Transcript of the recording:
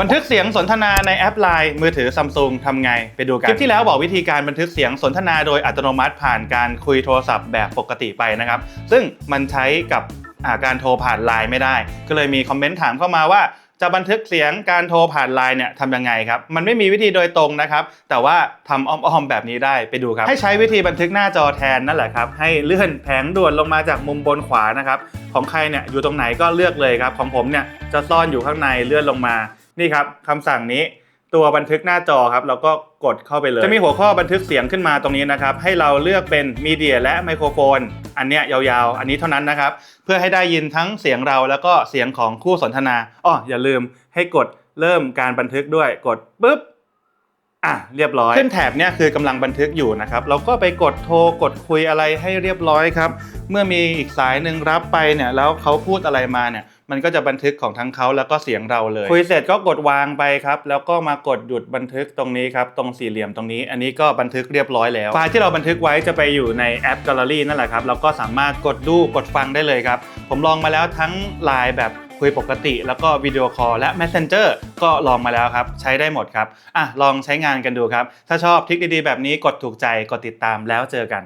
บันทึกเสียงสนทนาในแอป Line มือถือ Samsung ทำไงไปดูกันคลิปที่แล้วบอกวิธีการบันทึกเสียงสนทนาโดยอัตโนมัติผ่านการคุยโทรศัพท์แบบปกติไปนะครับ ซึ่งมันใช้กับอ่าการโทรผ่าน Line ไม่ได้ ก็เลยมีคอมเมนต์ถามเข้ามาว่า จะบันทึกเสียงการโทรผ่าน Line เนี่ยทำยังไงครับ มันไม่มีวิธีโดยตรงนะครับ แต่ว่าทำอ้อมๆแบบนี้ได้ไปดูครับ ให้ใช้วิธีบันทึกหน้าจอแทนนั่นแหละครับให้เลื่อนแผงด่วนลงมาจากมุมบนขวานะครับของใครเนี่ยอยู่ตรงไหนก็เลือกเลยครับของผมเนี่ยจะซ่อนอยู่ข้างในเลื่อนลงมา นี่ครับคำสั่งนี้ตัวบันทึกหน้าจอครับ เราก็กดเข้าไปเลย จะมีหัวข้อบันทึกเสียงขึ้นมาตรงนี้นะครับ ให้เราเลือกเป็นมีเดียและไมโครโฟน อันเนี้ยยาวๆ อันนี้เท่านั้นนะครับ เพื่อให้ได้ยินทั้งเสียงเราแล้วก็เสียงของคู่สนทนาอ้ออย่าลืมให้กดเริ่มการบันทึกด้วยกดปุ๊บ อะเรียบร้อย ขึ้นแถบเนี่ยคือกำลังบันทึกอยู่นะครับ เราก็ไปกดโทรกดคุยอะไรให้เรียบร้อยครับ เมื่อมีอีกสายหนึ่งรับไปเนี่ยแล้วเขาพูดอะไรมาเนี่ยมันก็จะบันทึกของทั้งเขาแล้วก็เสียงเราเลย คุยเสร็จก็กดวางไปครับ แล้วก็มากดหยุดบันทึกตรงนี้ครับ ตรงสี่เหลี่ยมตรงนี้ อันนี้ก็บันทึกเรียบร้อยแล้ว ไฟล์ที่เราบันทึกไว้จะไปอยู่ในแอป Gallery นั่นแหละครับ เราก็สามารถกดดูกดฟังได้เลยครับ ผมลองมาแล้วทั้งไลน์แบบ คุยปกติ แล้วก็วิดีโอคอลและ Messenger ก็ลองมาแล้วครับ ใช้ได้หมดครับอะลองใช้งานกันดูครับ ถ้าชอบทริคดีๆ แบบนี้กดถูกใจกดติดตามแล้วเจอกัน